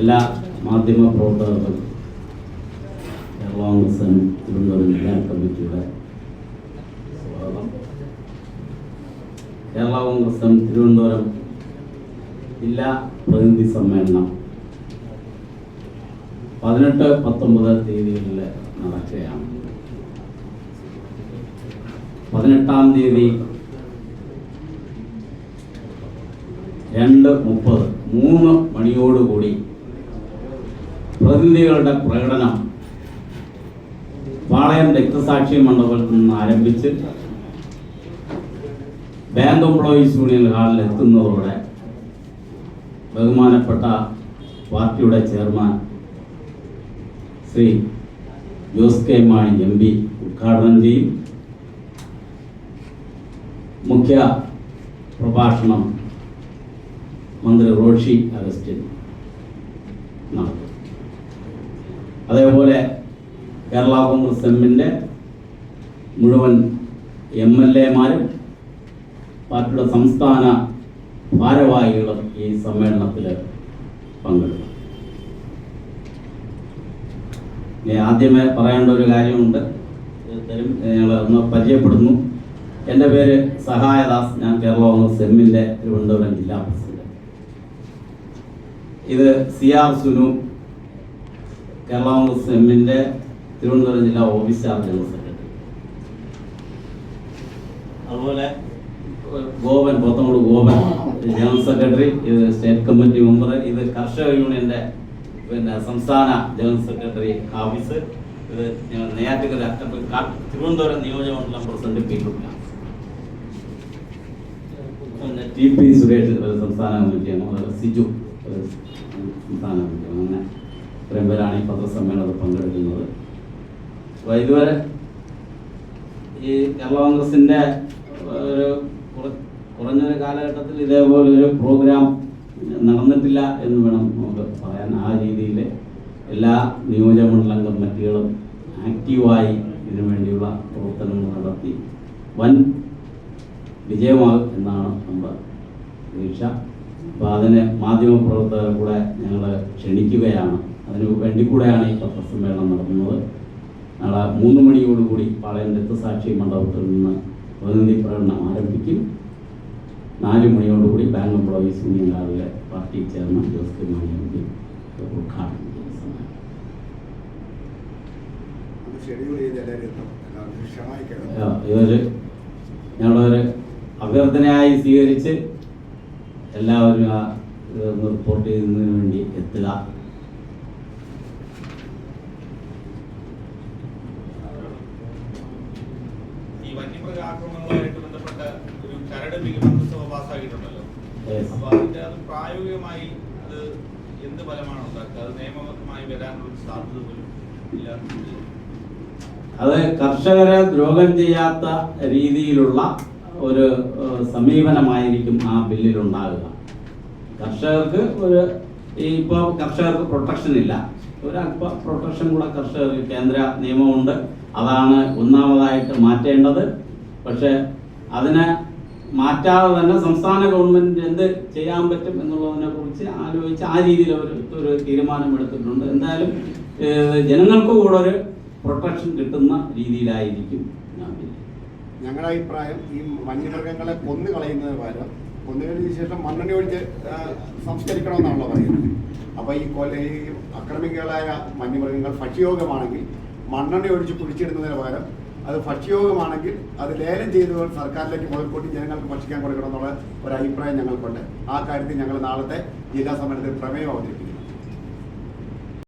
എല്ലാ മാധ്യമ പ്രവർത്തകർക്കും കേരള കോൺഗ്രസ് തിരുവനന്തപുരം ജില്ലാ കമ്മിറ്റിയുടെ സ്വാഗതം. കേരള കോൺഗ്രസ് തിരുവനന്തപുരം ജില്ലാ പ്രതിനിധി സമ്മേളനം പതിനെട്ട് പത്തൊമ്പത് തീയതികളിൽ നടക്കുകയാണ്. പതിനെട്ടാം തീയതി രണ്ട് മുപ്പത് മൂന്ന് മണിയോടുകൂടി പ്രതിനിധികളുടെ പ്രകടനം പാളയം രക്തസാക്ഷി മണ്ഡപത്തിൽ നിന്ന് ആരംഭിച്ച് ബാങ്ക് എംപ്ലോയീസ് യൂണിയൻ ഹാളിൽ എത്തുന്നതോടെ ബഹുമാനപ്പെട്ട പാർട്ടിയുടെ chairman Shri Jose K Mani M P ഉദ്ഘാടനം ചെയ്യും. മുഖ്യ പ്രഭാഷണം മന്ത്രി റോഷി അഗസ്റ്റിൻ നടത്തും. അതേപോലെ കേരള കോൺഗ്രസ് എമ്മിന്റെ മുഴുവൻ എം എൽ എമാരും പാർട്ടിയുടെ സംസ്ഥാന ഭാരവാഹികളും ഈ സമ്മേളനത്തിൽ പങ്കെടുക്കും ഇനി ആദ്യമേ പറയേണ്ട ഒരു കാര്യമുണ്ട്. ഞങ്ങൾ ഒന്ന് പരിചയപ്പെടുന്നു. എന്റെ പേര് സഹായദാസ്. ഞാൻ കേരള കോൺഗ്രസ് എമ്മിന്റെ തിരുവനന്തപുരം ജില്ലാ പ്രസിഡന്റ്. ഇത് സി ആർ സുനു കേരള കോൺഗ്രസ് എമ്മിന്റെ തിരുവനന്തപുരം ജില്ലാ ഓഫീസ് ഓഫീസർ ജനറൽ സെക്രട്ടറി. അതുപോലെ ഗോപൻ പോത്തങ്കോട് ഗോപൻ ജനറൽ സെക്രട്ടറി ഇത് സ്റ്റേറ്റ് കമ്മിറ്റി മെമ്പർ ഇത് കർഷക യൂണിയന്റെ പിന്നെ സംസ്ഥാന ജനറൽ സെക്രട്ടറി ഹാഫിസ് ഇത് കാ- തിരുവനന്തപുരം നിയോജകമണ്ഡലം പ്രസിഡന്റ് പി കുട്ടിയാണ് ടി പി സുരേഷ് സംസ്ഥാന കമ്മിറ്റിയാണ് സിജു സംസ്ഥാന കമ്മിറ്റിയാണ്. അങ്ങനെ ഇത്രയും പേരാണ് ഈ പത്രസമ്മേളനത്തിൽ പങ്കെടുക്കുന്നത്? അപ്പോൾ ഇതുവരെ ഈ കേരള കോൺഗ്രസിന്റെ ഒരു കുറ- കുറഞ്ഞൊരു കാലഘട്ടത്തിൽ ഇതേപോലെ ഒരു പ്രോഗ്രാം നടന്നിട്ടില്ല എന്ന് വേണം നമുക്ക് പറയാൻ. ആ രീതിയിൽ എല്ലാ നിയോജകമണ്ഡലം കമ്മിറ്റികളും ആക്റ്റീവായി ഇതിനു വേണ്ടിയുള്ള പ്രവർത്തനങ്ങൾ നടത്തി. വൻ വിജയമാകും എന്നാണ് നമ്മുടെ പ്രതീക്ഷ. അപ്പോൾ അതിന് മാധ്യമപ്രവർത്തകരെ കൂടെ ഞങ്ങൾ ക്ഷണിക്കുകയാണ്. അതിന് വേണ്ടി കൂടെയാണ് ഈ പത്രസമ്മേളനം നടത്തുന്നത് നാളെ മൂന്ന് മണിയോടുകൂടി പാളയം രക്തസാക്ഷി മണ്ഡപത്തിൽ നിന്ന് പ്രതിനിധി പ്രകടനം ആരംഭിക്കും. നാല് മണിയോടുകൂടി ബാങ്ക് എംപ്ലോയീസ് യൂണിയൻ രാവിലെ party chairman Jose K Mani M P ഉദ്ഘാടനം ഇതൊരു ഞങ്ങളൊരു അഭ്യർത്ഥനയായി സ്വീകരിച്ച് എല്ലാവരും ആ റിപ്പോർട്ട് ചെയ്യുന്നതിന് വേണ്ടി എത്തുക ഈ വന്യമൃഗ ആക്രമണങ്ങളുമായിട്ട് ബന്ധപ്പെട്ട ഒരു കരട് മന്ത്രിസഭ പാസ്സാക്കിയിട്ടുണ്ടല്ലോ. അപ്പൊ അതിന്റെ അത് പ്രായോഗികമായി അത് എന്ത് ഫലമാണ് ഉണ്ടാക്കുക? അത് നിയമപരമായി വരാനുള്ള സാധ്യത പോലും ഇല്ല അത് കർഷകരെ ദ്രോഹം ചെയ്യാത്ത രീതിയിലുള്ള ഒരു സമീപനമായിരിക്കും ആ ബില്ലിലുണ്ടാകുക. കർഷകർക്ക് ഒരു ഇപ്പോൾ കർഷകർക്ക് പ്രൊട്ടക്ഷൻ ഇല്ല. ഒരു അല്പ പ്രൊട്ടക്ഷൻ കൂടെ കർഷകർക്ക് കേന്ദ്ര നിയമമുണ്ട്. അതാണ് ഒന്നാമതായിട്ട് മാറ്റേണ്ടത്. പക്ഷേ അതിനെ മാറ്റാതെ തന്നെ സംസ്ഥാന ഗവൺമെന്റ് എന്ത് ചെയ്യാൻ പറ്റും എന്നുള്ളതിനെ കുറിച്ച് ആലോചിച്ച് ആ രീതിയിൽ അവർ ഒരു തീരുമാനം എടുത്തിട്ടുണ്ട് എന്തായാലും ജനങ്ങൾക്ക് കൂടെ ഒരു പ്രൊട്ടക്ഷൻ കിട്ടുന്ന രീതിയിലായിരിക്കും. ഞങ്ങളുടെ അഭിപ്രായം ഈ വന്യമൃഗങ്ങളെ കൊന്നു കളയുന്നതിന് പകരം കൊന്നുകഴിഞ്ഞ ശേഷം മണ്ണെണ്ണ ഒഴിച്ച് സംസ്കരിക്കണമെന്നാണല്ലോ പറയുന്നത് അപ്പോൾ ഈ കൊല ഈ അക്രമികളായ വന്യമൃഗങ്ങൾ ഭക്ഷ്യയോഗമാണെങ്കിൽ മണ്ണെണ്ണ ഒഴിച്ച് കുഴിച്ചിടുന്നതിന് പകരം അത് ഭക്ഷ്യയോഗമാണെങ്കിൽ അത് ലേലം ചെയ്ത് സർക്കാരിലേക്ക് മുതൽക്കൂട്ടി ജനങ്ങൾക്ക് ഭക്ഷിക്കാൻ കൊടുക്കണം എന്നുള്ള ഒരു അഭിപ്രായം ഞങ്ങൾക്കുണ്ട്. ആ കാര്യത്തിൽ ഞങ്ങൾ നാളത്തെ ജില്ലാ സമ്മേളനത്തിൽ പ്രമേയം അവതരിപ്പിക്കും.